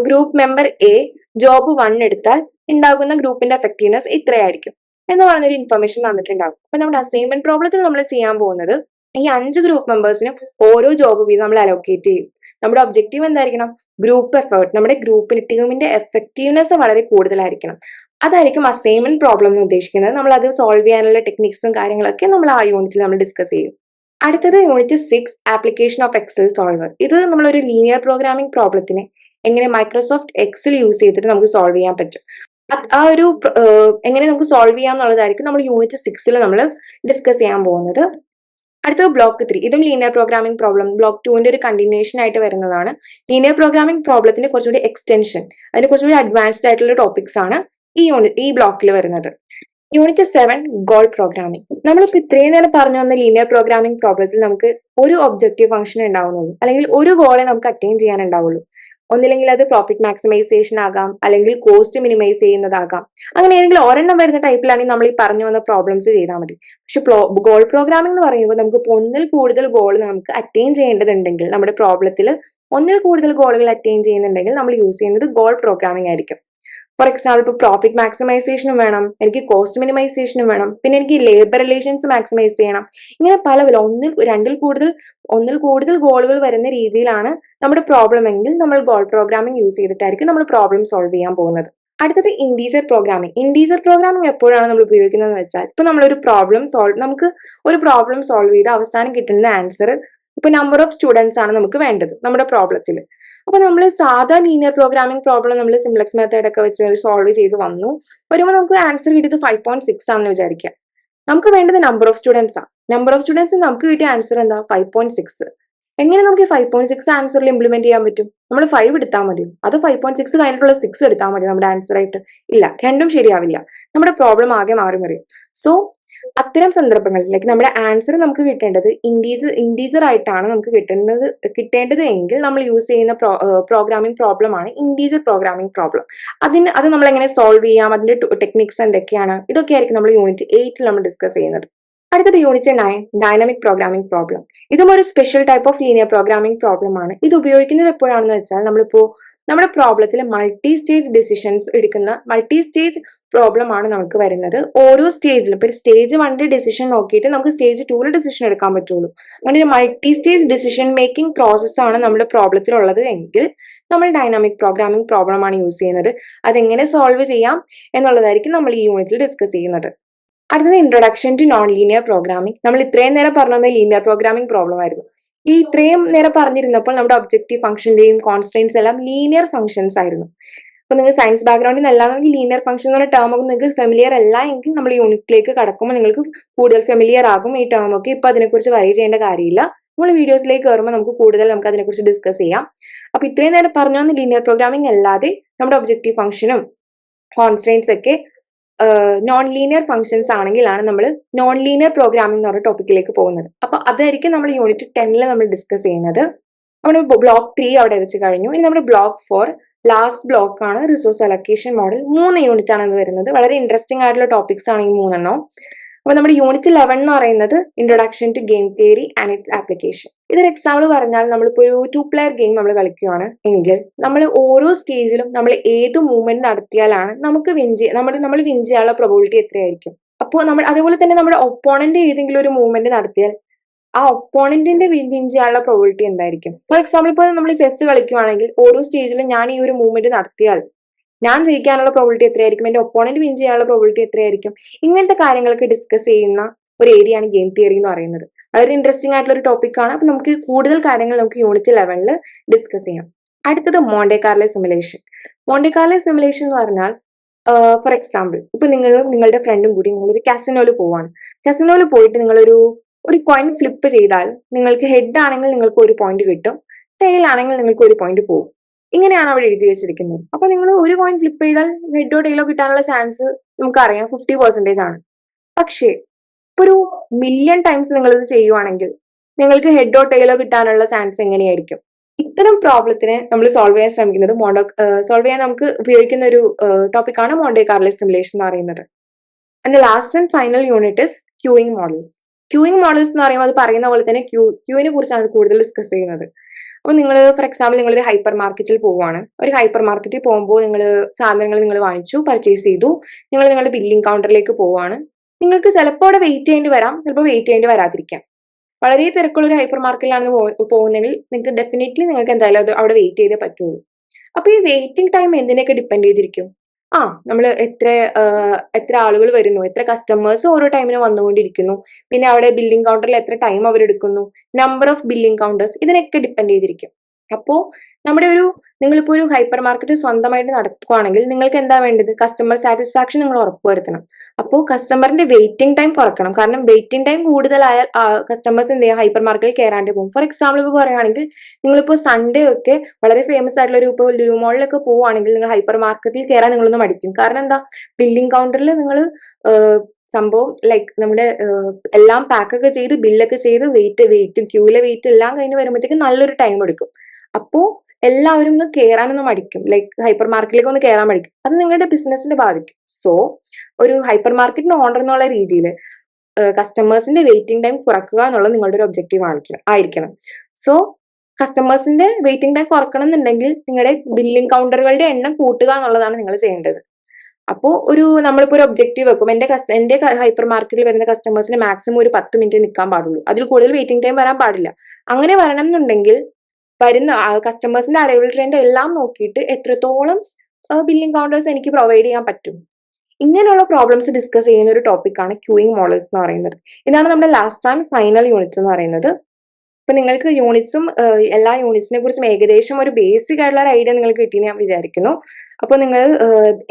group member A job one എടുത്താൽ ഉണ്ടാകുന്ന ഗ്രൂപ്പിന്റെ എഫക്റ്റീവ്നെസ് ഇത്രയായിരിക്കും. എന്ന് പറഞ്ഞൊരു ഇൻഫർമേഷൻ തന്നിട്ടുണ്ടാകും. അപ്പൊ നമ്മുടെ അസൈൻമെന്റ് പ്രോബ്ലത്തിൽ നമ്മൾ ചെയ്യാൻ പോകുന്നത് ഈ അഞ്ച് ഗ്രൂപ്പ് മെമ്പേഴ്സിനും ഓരോ ജോബ് വീതം നമ്മൾ അലോക്കേറ്റ് ചെയ്യും. നമ്മുടെ ഒബ്ജക്റ്റീവ് എന്തായിരിക്കണം? ഗ്രൂപ്പ് എഫേർട്ട് നമ്മുടെ ഗ്രൂപ്പിന് ടീമിന്റെ എഫക്റ്റീവ്നെസ് വളരെ കൂടുതലായിരിക്കണം. അതായിരിക്കും അസൈൻമെന്റ് പ്രോബ്ലം എന്ന് ഉദ്ദേശിക്കുന്നത്. നമ്മൾ അത് സോൾവ് ചെയ്യാനുള്ള ടെക്നിക്സും കാര്യങ്ങളൊക്കെ നമ്മൾ ആ യൂണിറ്റിൽ നമ്മൾ ഡിസ്കസ് ചെയ്യും. അടുത്തത് unit six application of Excel solver ഇത് നമ്മളൊരു ലീനിയർ പ്രോഗ്രാമിംഗ് പ്രോബ്ലത്തിനെ എങ്ങനെ മൈക്രോസോഫ്റ്റ് എക്സൽ യൂസ് ചെയ്തിട്ട് നമുക്ക് സോൾവ് ചെയ്യാൻ പറ്റും. ആ ഒരു എങ്ങനെ നമുക്ക് സോൾവ് ചെയ്യാം എന്നുള്ളതായിരിക്കും നമ്മൾ യൂണിറ്റ് സിക്സിൽ നമ്മൾ ഡിസ്കസ് ചെയ്യാൻ പോകുന്നത്. അടുത്തത് ബ്ലോക്ക് ത്രീ ഇതും ലീനിയർ പ്രോഗ്രാമിംഗ് പ്രോബ്ലം ബ്ലോക്ക് ടുവിന്റെ ഒരു കണ്ടിന്യൂഷൻ ആയിട്ട് വരുന്നതാണ്. ലീനിയർ പ്രോഗ്രാമിംഗ് പ്രോബ്ലത്തിന്റെ കുറച്ചുകൂടി എക്സ്റ്റൻഷൻ അതിന് കുറച്ചുകൂടി അഡ്വാൻസ്ഡ് ആയിട്ടുള്ള ടോപ്പിക്സ് ആണ് ഈ യൂണിറ്റ് ഈ ബ്ലോക്കിൽ വരുന്നത്. യൂണിറ്റ് സെവൻ ഗോൾ പ്രോഗ്രാമിംഗ് നമ്മളിപ്പോൾ ഇത്രയും നേരം പറഞ്ഞു വന്ന ലീനിയർ പ്രോഗ്രാമിംഗ് പ്രോബ്ലത്തിൽ നമുക്ക് ഒരു ഒബ്ജക്റ്റീവ് ഫംഗ്ഷൻ ഉണ്ടാവുന്നുള്ളൂ. അല്ലെങ്കിൽ ഒരു ഗോളെ നമുക്ക് അറ്റൈൻ ചെയ്യാൻ ഉണ്ടാവുള്ളൂ ഒന്നില്ലെങ്കിൽ അത് പ്രോഫിറ്റ് മാക്സിമൈസേഷൻ ആകാം അല്ലെങ്കിൽ കോസ്റ്റ് മിനിമൈസ് ചെയ്യുന്നതാകാം. അങ്ങനെ ഏതെങ്കിലും ഒരെണ്ണം വരുന്ന ടൈപ്പിലാണെങ്കിൽ നമ്മൾ ഈ പറഞ്ഞു വന്ന പ്രോബ്ലംസ് ചെയ്താൽ മതി. പക്ഷെ ഗോൾ പ്രോഗ്രാമിംഗ് എന്ന് പറയുമ്പോൾ നമുക്ക് ഒന്നിൽ കൂടുതൽ ഗോൾ നമുക്ക് അറ്റൈൻ ചെയ്യേണ്ടതുണ്ടെങ്കിൽ നമ്മുടെ പ്രോബ്ലത്തിൽ ഒന്നിൽ കൂടുതൽ ഗോളുകൾ അറ്റൈൻ ചെയ്യുന്നുണ്ടെങ്കിൽ നമ്മൾ യൂസ് ചെയ്യുന്നത് ഗോൾ പ്രോഗ്രാമിംഗ് ആയിരിക്കും. ഫോർ എക്സാമ്പിൾ ഇപ്പോൾ പ്രോഫിറ്റ് മാക്സിമൈസേഷനും വേണം. എനിക്ക് കോസ്റ്റ് മിനിമൈസേഷനും വേണം. പിന്നെ എനിക്ക് ലേബർ റിലേഷൻസ് മാക്സിമൈസ് ചെയ്യണം. ഇങ്ങനെ പല പല ഒന്നിൽ രണ്ടിൽ കൂടുതൽ ഒന്നിൽ കൂടുതൽ ഗോളുകൾ വരുന്ന രീതിയിലാണ് നമ്മുടെ പ്രോബ്ലം എങ്കിൽ നമ്മൾ ഗോൾ പ്രോഗ്രാമിംഗ് യൂസ് ചെയ്തിട്ടായിരിക്കും നമ്മൾ പ്രോബ്ലം സോൾവ് ചെയ്യാൻ പോകുന്നത്. അടുത്തത് ഇൻഡീജർ പ്രോഗ്രാമിംഗ് ഇൻഡീജർ പ്രോഗ്രാമിംഗ് എപ്പോഴാണ് നമ്മൾ ഉപയോഗിക്കുന്നത് വെച്ചാൽ ഇപ്പൊ നമ്മളൊരു പ്രോബ്ലം സോൾവ് നമുക്ക് ഒരു പ്രോബ്ലം സോൾവ് ചെയ്ത് അവസാനം കിട്ടുന്ന ആൻസർ ഇപ്പൊ നമ്പർ ഓഫ് സ്റ്റുഡൻസ് ആണ് നമുക്ക് വേണ്ടത് നമ്മുടെ പ്രോബ്ലത്തിൽ അപ്പൊ നമ്മൾ സാധാ ലീനിയർ പ്രോഗ്രാമിംഗ് പ്രോബ്ലം നമ്മൾ സിംപ്ലക്സ് മെത്തേഡ് ഒക്കെ വെച്ച് സോൾവ് ചെയ്ത് വന്നു. വരുമ്പോൾ നമുക്ക് ആൻസർ കിട്ടിയത് ഫൈവ് പോയിന്റ് സിക്സ് ആണെന്ന് വിചാരിക്കുക നമുക്ക് വേണ്ടത് നമ്പർ ഓഫ് സ്റ്റുഡൻസ് ആണ് നമ്പർ ഓഫ് സ്റ്റുഡൻസ് നമുക്ക് കിട്ടിയ ആൻസർ എന്താ? ഫൈവ് പോയിന്റ് സിക്സ് എങ്ങനെ നമുക്ക് ഫൈവ് പോയിന്റ് സിക്സ് ആൻസറിൽ ഇംപ്ലിമെന്റ് ചെയ്യാൻ പറ്റും? നമ്മൾ ഫൈവ് എടുത്താൽ മതി അത് ഫൈവ് പോയിന്റ് സിക്സ് കഴിഞ്ഞിട്ടുള്ള സിക്സ് എടുത്താൽ മതി നമ്മുടെ ആൻസർ ആയിട്ട്? ഇല്ല രണ്ടും ശരിയാവില്ല. നമ്മുടെ പ്രോബ്ലം ആകെ മാറി മറിയും. സോ അത്തരം സന്ദർഭങ്ങളിൽ ലൈക്ക് നമ്മുടെ ആൻസർ നമുക്ക് കിട്ടേണ്ടത് ഇൻഡീസർ ഇൻഡീസർ ആയിട്ടാണ് നമുക്ക് കിട്ടുന്നത് കിട്ടേണ്ടത് എങ്കിൽ നമ്മൾ യൂസ് ചെയ്യുന്ന പ്രോഗ്രാമിംഗ് പ്രോബ്ലം ആണ് ഇൻഡീസർ പ്രോഗ്രാമിംഗ് പ്രോബ്ലം അതിന് അത് നമ്മൾ എങ്ങനെ സോൾവ് ചെയ്യാം അതിന്റെ ടെക്നിക്സ് എന്തൊക്കെയാണ് ഇതൊക്കെ ആയിരിക്കും നമ്മൾ യൂണിറ്റ് എയ്റ്റിൽ നമ്മൾ ഡിസ്കസ് ചെയ്യുന്നത്. അടുത്തത് unit nine dynamic programming problem ഇതും ഒരു special type of linear programming problem ആണ്. ഇത് ഉപയോഗിക്കുന്നത് എപ്പോഴാണെന്ന് വെച്ചാൽ നമ്മളിപ്പോ നമ്മുടെ പ്രോബ്ലത്തിൽ മൾട്ടി സ്റ്റേജ് ഡിസിഷൻസ് എടുക്കുന്ന മൾട്ടി സ്റ്റേജ് പ്രോബ്ലം ആണ് നമുക്ക് വരുന്നത്. ഓരോ സ്റ്റേജിലും ഇപ്പൊ സ്റ്റേജ് വണ്ണിന്റെ ഡിസിഷൻ നോക്കിയിട്ട് നമുക്ക് സ്റ്റേജ് ടൂവിൽ ഡിസിഷൻ എടുക്കാൻ പറ്റുള്ളൂ. അങ്ങനെ ഒരു multi stage decision making process ആണ് നമ്മുടെ പ്രോബ്ലത്തിലുള്ളത് എങ്കിൽ നമ്മൾ ഡൈനാമിക് പ്രോഗ്രാമിംഗ് പ്രോബ്ലം ആണ് യൂസ് ചെയ്യുന്നത്. അതെങ്ങനെ സോൾവ് ചെയ്യാം എന്നുള്ളതായിരിക്കും നമ്മൾ ഈ യൂണിറ്റിൽ ഡിസ്കസ് ചെയ്യുന്നത്. അടുത്തത് introduction to non linear programming നമ്മൾ ഇത്രയും നേരം പറഞ്ഞത് ലീനിയർ പ്രോഗ്രാമിംഗ് പ്രോബ്ലം ആയിരുന്നു. ഈ ഇത്രയും നേരം പറഞ്ഞിരുന്നപ്പോൾ നമ്മുടെ ഒബ്ജക്റ്റീവ് ഫംഗ്ഷന്റെയും കോൺസ്റ്റൻസ് എല്ലാം ലീനിയർ ഫംഗ്ഷൻസ് ആയിരുന്നു. അപ്പൊ നിങ്ങൾ സയൻസ് ബാക്ക്ഗ്രൗണ്ടിൽ നിന്നല്ലാന്നെങ്കിൽ ലീനിയർ ഫംഗ്ഷൻ എന്ന ടേം ഒക്കെ നിങ്ങൾക്ക് ഫെമിലിയർ അല്ല എങ്കിൽ നമ്മൾ യൂണിറ്റിലേക്ക് കടക്കുമ്പോൾ നിങ്ങൾക്ക് കൂടുതൽ ഫെമിലിയർ ആകും ഈ ടേം ഒക്കെ. ഇപ്പൊ അതിനെക്കുറിച്ച് വരി ചെയ്യേണ്ട കാര്യമില്ല. നമ്മൾ വീഡിയോസിലേക്ക് കയറുമ്പോൾ നമുക്ക് കൂടുതൽ നമുക്ക് അതിനെക്കുറിച്ച് ഡിസ്കസ് ചെയ്യാം. അപ്പോൾ ഇത്രയും നേരം പറഞ്ഞു വന്ന ലീനിയർ പ്രോഗ്രാമിംഗ് അല്ലാതെ നമ്മുടെ ഒബ്ജക്റ്റീവ് ഫംഗ്ഷനും കോൺസ്റ്റൻസ് ഒക്കെ നോൺ ലീനിയർ ഫംഗ്ഷൻസ് ആണെങ്കിലാണ് നമ്മൾ നോൺ ലീനിയർ പ്രോഗ്രാമിംഗ് എന്ന് പറഞ്ഞ ടോപ്പിക്കിലേക്ക് പോകുന്നത്. അപ്പോൾ അതായിരിക്കും നമ്മൾ യൂണിറ്റ് ടെന്നിൽ നമ്മൾ ഡിസ്കസ് ചെയ്യുന്നത്. നമ്മൾ ബ്ലോക്ക് ത്രീ അവിടെ വെച്ച് കഴിഞ്ഞു. ഇനി നമ്മുടെ ബ്ലോക്ക് ഫോർ ലാസ്റ്റ് ബ്ലോക്ക് ആണ് റിസോഴ്സ് അലക്കേഷൻ മോഡൽ മൂന്ന് യൂണിറ്റ് ആണ് ഇത് വരുന്നത്. വളരെ ഇൻട്രസ്റ്റിംഗ് ആയിട്ടുള്ള ടോപ്പിക്സ് ആണ് ഈ മൂന്നെണ്ണം. അപ്പൊ നമ്മുടെ യൂണിറ്റ് ലെവൻ എന്ന് പറയുന്നത് introduction to game theory and its application ഇതൊരു എക്സാമ്പിൾ പറഞ്ഞാൽ നമ്മളിപ്പോ ഒരു ടു പ്ലെയർ ഗെയിം നമ്മൾ കളിക്കുകയാണ് എങ്കിൽ നമ്മൾ ഓരോ സ്റ്റേജിലും നമ്മൾ ഏത് മൂവ്മെന്റ് നടത്തിയാലാണ് നമുക്ക് വിൻ ചെയ്യാൻ നമ്മൾ നമ്മൾ വിൻ ചെയ്യാനുള്ള പ്രൊബിലിറ്റി എത്രയായിരിക്കും? അപ്പോൾ നമ്മൾ അതേപോലെ തന്നെ നമ്മുടെ ഒപ്പോണന്റ് ഏതെങ്കിലും ഒരു മൂവ്മെന്റ് നടത്തിയാൽ ആ ഒപ്പോണന്റിന്റെ വിൻ ചെയ്യാനുള്ള പ്രോബിലിറ്റി എന്തായിരിക്കും? ഫോർ എക്സാമ്പിൾ ഇപ്പോൾ നമ്മൾ ചെസ് കളിക്കുകയാണെങ്കിൽ ഓരോ സ്റ്റേജിലും ഞാൻ ഈ ഒരു മൂവ്മെന്റ് നടത്തിയാൽ ഞാൻ ജയിക്കാനുള്ള പ്രോബിലിറ്റി എത്രയായിരിക്കും? എന്റെ ഒപ്പോണന്റ് വിൻ ചെയ്യാനുള്ള പ്രോബിലിറ്റി എത്രയായിരിക്കും? ഇങ്ങനത്തെ കാര്യങ്ങളൊക്കെ ഡിസ്കസ് ചെയ്യുന്ന ഒരു ഏരിയ ആണ് ഗെയിം തിയറി എന്ന് പറയുന്നത്. വളരെ ഇൻട്രസ്റ്റിംഗ് ആയിട്ടുള്ള ഒരു ടോപ്പിക്കാണ് അപ്പൊ നമുക്ക് കൂടുതൽ കാര്യങ്ങൾ നമുക്ക് യൂണിറ്റ് ലെവലിൽ ഡിസ്കസ് ചെയ്യാം. അടുത്തത് Monte Carlo Carlo simulation Monte Carlo Carlo simulation എന്ന് പറഞ്ഞാൽ ഫോർ എക്സാമ്പിൾ ഇപ്പൊ നിങ്ങളും നിങ്ങളുടെ ഫ്രണ്ടും കൂടി നിങ്ങളൊരു കാസിനോയിൽ പോവാണ്. കാസിനോയിൽ പോയിട്ട് നിങ്ങളൊരു ഒരു കോയിൻ ഫ്ലിപ്പ് ചെയ്താൽ നിങ്ങൾക്ക് ഹെഡ് ആണെങ്കിൽ നിങ്ങൾക്ക് ഒരു പോയിന്റ് കിട്ടും ടെയിൽ ആണെങ്കിൽ നിങ്ങൾക്ക് ഒരു പോയിന്റ് പോകും. ഇങ്ങനെയാണ് അവിടെ എഴുതി വെച്ചിരിക്കുന്നത്. അപ്പൊ നിങ്ങൾ ഒരു കോയിൻ ഫ്ലിപ്പ് ചെയ്താൽ ഹെഡോ ടെയിലോ കിട്ടാനുള്ള ചാൻസ് നമുക്കറിയാം ഫിഫ്റ്റി പെർസെന്റേജ് ആണ്. പക്ഷേ ഒരു മില്യൺ ടൈംസ് നിങ്ങൾ ഇത് ചെയ്യുവാണെങ്കിൽ നിങ്ങൾക്ക് ഹെഡോ ടെയിലോ കിട്ടാനുള്ള ചാൻസ് എങ്ങനെയായിരിക്കും? ഇത്തരം പ്രോബ്ലത്തിന് നമ്മൾ സോൾവ് ചെയ്യാൻ ശ്രമിക്കുന്നത് മോണ്ടോ സോൾവ് ചെയ്യാൻ നമുക്ക് ഉപയോഗിക്കുന്ന ഒരു ടോപ്പിക്കാണ് മോണ്ടേ കാർലെ സിമുലേഷൻ എന്ന് പറയുന്നത്. And last and final unit is queuing models queuing models എന്ന് പറയുമ്പോൾ അത് പറയുന്ന പോലെ തന്നെ ക്യൂ ക്യൂവിനെ കുറിച്ചാണ് കൂടുതൽ ഡിസ്കസ് ചെയ്യുന്നത്. അപ്പോൾ നിങ്ങൾ ഫോർ എക്സാമ്പിൾ നിങ്ങൾ ഒരു ഹൈപ്പർ മാർക്കറ്റിൽ പോവുകയാണ് ഒരു ഹൈപ്പർ മാർക്കറ്റിൽ പോകുമ്പോൾ നിങ്ങൾ സാധനങ്ങൾ നിങ്ങൾ വാങ്ങിച്ചു പർച്ചേസ് ചെയ്തു. നിങ്ങൾ നിങ്ങളുടെ ബില്ലിംഗ് കൗണ്ടറിലേക്ക് പോവുകയാണ് നിങ്ങൾക്ക് ചിലപ്പോൾ അവിടെ വെയിറ്റ് ചെയ്യേണ്ടി വരാം ചിലപ്പോൾ വെയിറ്റ് ചെയ്യേണ്ടി വരാതിരിക്കാം. വളരെ തിരക്കുള്ള ഒരു ഹൈപ്പർ മാർക്കറ്റിലാണ് പോകുന്നെങ്കിൽ നിങ്ങൾക്ക് ഡെഫിനറ്റ്ലി നിങ്ങൾക്ക് എന്തായാലും അവിടെ വെയിറ്റ് ചെയ്തേ പറ്റുള്ളൂ. അപ്പോൾ ഈ വെയിറ്റിംഗ് ടൈം എന്തിനൊക്കെ ഡിപ്പെൻഡ് ചെയ്തിരിക്കും? ആ നമ്മൾ എത്ര എത്ര ആളുകൾ വരുന്നു എത്ര കസ്റ്റമേഴ്സ് ഓരോ ടൈമിന് വന്നുകൊണ്ടിരിക്കുന്നു പിന്നെ അവിടെ ബില്ലിംഗ് കൗണ്ടറിൽ എത്ര ടൈം അവരെടുക്കുന്നു നമ്പർ ഓഫ് ബില്ലിംഗ് കൗണ്ടേഴ്സ് ഇതിനൊക്കെ ഡിപ്പെൻഡ് ചെയ്തിരിക്കും. അപ്പോൾ നമ്മുടെ ഒരു നിങ്ങളിപ്പോൾ ഒരു ഹൈപ്പർ മാർക്കറ്റ് സ്വന്തമായിട്ട് നടക്കുകയാണെങ്കിൽ നിങ്ങൾക്ക് എന്താ വേണ്ടത്? കസ്റ്റമർ സാറ്റിസ്ഫാക്ഷൻ നിങ്ങൾ ഉറപ്പുവരുത്തണം അപ്പോൾ കസ്റ്റമറിന്റെ വെയിറ്റിംഗ് ടൈം കുറക്കണം. കാരണം വെയിറ്റിംഗ് ടൈം കൂടുതലായാൽ കസ്റ്റമേഴ്സ് എന്ത് ചെയ്യാം ഹൈപ്പർ മാർക്കറ്റിൽ കയറാണ്ട് പോകും. ഫോർ എക്സാമ്പിൾ ഇപ്പോൾ പറയുകയാണെങ്കിൽ നിങ്ങളിപ്പോൾ സൺഡേ ഒക്കെ വളരെ ഫേമസ് ആയിട്ടുള്ള ഒരു ഇപ്പോൾ ലൂമോളിലൊക്കെ മോളിലൊക്കെ പോവുകയാണെങ്കിൽ നിങ്ങൾ ഹൈപ്പർ മാർക്കറ്റിൽ കയറാൻ നിങ്ങളൊന്ന് മടിക്കും. കാരണം എന്താ? ബില്ലിംഗ് കൗണ്ടറിൽ നിങ്ങൾ സംഭവം ലൈക്ക് നമ്മുടെ എല്ലാം പാക്കൊക്കെ ചെയ്ത് ബില്ലൊക്കെ ചെയ്ത് വെയിറ്റ് വെയിറ്റ് ക്യൂലെ വെയിറ്റ് എല്ലാം കഴിഞ്ഞ് വരുമ്പോഴത്തേക്ക് നല്ലൊരു ടൈം എടുക്കും. അപ്പോൾ എല്ലാവരും ഒന്ന് കയറാനൊന്ന് മടിക്കും. ലൈക്ക് ഹൈപ്പർ മാർക്കറ്റിലേക്ക് ഒന്ന് കയറാൻ മടിക്കും. അത് നിങ്ങളുടെ ബിസിനസ്സിനെ ബാധിക്കും. സോ ഒരു ഹൈപ്പർ മാർക്കറ്റിന് ഓണർ എന്നുള്ള രീതിയിൽ കസ്റ്റമേഴ്സിന്റെ വെയിറ്റിംഗ് ടൈം കുറക്കുക എന്നുള്ളത് നിങ്ങളുടെ ഒരു ഒബ്ജക്റ്റീവ് ആയിരിക്കണം സോ കസ്റ്റമേഴ്സിന്റെ വെയിറ്റിംഗ് ടൈം കുറക്കണം എന്നുണ്ടെങ്കിൽ നിങ്ങളുടെ ബില്ലിംഗ് കൗണ്ടറുകളുടെ എണ്ണം കൂട്ടുക എന്നുള്ളതാണ് നിങ്ങൾ ചെയ്യേണ്ടത്. അപ്പോൾ ഒരു നമ്മളിപ്പോൾ ഒരു ഒബ്ജക്റ്റീവ് വെക്കും. എന്റെ കസ്റ്റ എന്റെ ഹൈപ്പർ മാർക്കറ്റിൽ വരുന്ന കസ്റ്റമേഴ്സിന് മാക്സിമം ഒരു പത്ത് മിനിറ്റ് നിൽക്കാൻ പാടുള്ളൂ. അതിൽ കൂടുതൽ വെയിറ്റിംഗ് ടൈം വരാൻ പാടില്ല. അങ്ങനെ വരണം എന്നുണ്ടെങ്കിൽ വരുന്ന കസ്റ്റമേഴ്സിന്റെ അറൈവൽ ട്രെൻഡ് എല്ലാം നോക്കിയിട്ട് എത്രത്തോളം ബില്ലിംഗ് കൗണ്ടേഴ്സ് എനിക്ക് പ്രൊവൈഡ് ചെയ്യാൻ പറ്റും. ഇങ്ങനെയുള്ള പ്രോബ്ലംസ് ഡിസ്കസ് ചെയ്യുന്ന ഒരു ടോപ്പിക്കാണ് ക്യൂയിങ് മോഡൽസ് എന്ന് പറയുന്നത്. ഇതാണ് നമ്മുടെ ലാസ്റ്റ് ആൻഡ് ഫൈനൽ യൂണിറ്റ് എന്ന് പറയുന്നത്. ഇപ്പൊ നിങ്ങൾക്ക് യൂണിറ്റ്സും എല്ലാ യൂണിറ്റ്സിനെ കുറിച്ചും ഏകദേശം ഒരു ബേസിക് ആയിട്ടുള്ള ഒരു ഐഡിയ നിങ്ങൾക്ക് കിട്ടിയെന്ന് ഞാൻ വിചാരിക്കുന്നു. അപ്പോൾ നിങ്ങൾ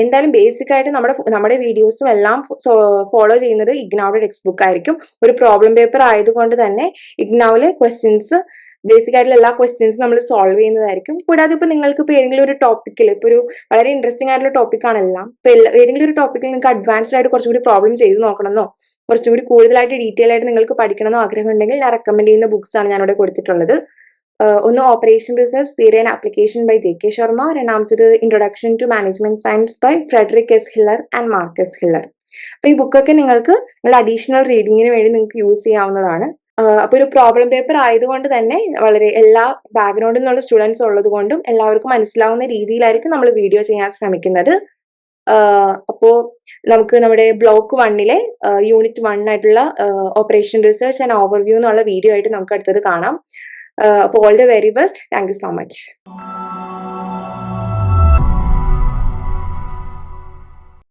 എന്തായാലും ബേസിക് ആയിട്ട് നമ്മുടെ നമ്മുടെ വീഡിയോസും എല്ലാം ഫോളോ ചെയ്യുന്നത് ഇഗ്നാവിലെ ടെക്സ്റ്റ് ബുക്ക് ആയിരിക്കും. ഒരു പ്രോബ്ലം പേപ്പർ ആയതുകൊണ്ട് തന്നെ ഇഗ്നാവിലെ ക്വസ്റ്റ്യൻസ് ബേസിക് ആയിട്ടുള്ള എല്ലാ ക്വസ്റ്റ്യൻസും നമ്മൾ സോൾവ് ചെയ്യുന്നതായിരിക്കും. കൂടാതെ ഇപ്പൊ നിങ്ങൾക്ക് ഇപ്പൊ ഏതെങ്കിലും ഒരു ടോപ്പിക്കിൽ ഇപ്പൊ ഒരു വളരെ ഇൻട്രസ്റ്റിംഗ് ആയിട്ടുള്ള ടോപ്പിക്കാണ് എല്ലാം ഇപ്പൊ ഏതെങ്കിലും ഒരു ടോപ്പിക്കിൽ നിങ്ങൾക്ക് അഡ്വാൻസ്ഡ് ആയിട്ട് കുറച്ചുകൂടി പ്രോബ്ലം ചെയ്ത് നോക്കണമെന്നോ കുറച്ചുകൂടി കൂടുതലായിട്ട് ഡീറ്റെയിൽ ആയിട്ട് നിങ്ങൾക്ക് പഠിക്കണമെന്നോ ആഗ്രഹം ഉണ്ടെങ്കിൽ ഞാൻ റെക്കമെൻഡ് ചെയ്യുന്ന ബുക്സ് ആണ് ഞാനിവിടെ കൊടുത്തിട്ടുള്ളത്. ഒന്ന് operation research and application by J K Sharma രണ്ടാമത്തത് introduction to management science by Frederick S Hillier and Marcus Hillier അപ്പൊ ഈ ബുക്കൊക്കെ നിങ്ങൾക്ക് നിങ്ങളുടെ അഡീഷണൽ റീഡിങ്ങിന് വേണ്ടി നിങ്ങൾക്ക് യൂസ് ചെയ്യാവുന്നതാണ്. അപ്പൊ ഒരു പ്രോബ്ലം പേപ്പർ ആയതുകൊണ്ട് തന്നെ വളരെ എല്ലാ ബാക്ക്ഗ്രൗണ്ടിൽ നിന്നുള്ള സ്റ്റുഡൻസ് ഉള്ളത് കൊണ്ടും എല്ലാവർക്കും മനസ്സിലാവുന്ന രീതിയിലായിരിക്കും നമ്മൾ വീഡിയോ ചെയ്യാൻ ശ്രമിക്കുന്നത്. അപ്പോ നമുക്ക് നമ്മുടെ ബ്ലോക്ക് വണ്ണിലെ യൂണിറ്റ് വൺ ആയിട്ടുള്ള ഓപ്പറേഷൻ റിസർച്ച് ആൻഡ് ഓവർവ്യൂ എന്നുള്ള വീഡിയോ ആയിട്ട് നമുക്ക് അടുത്തത് കാണാം. അപ്പോൾ all the very best thank you so much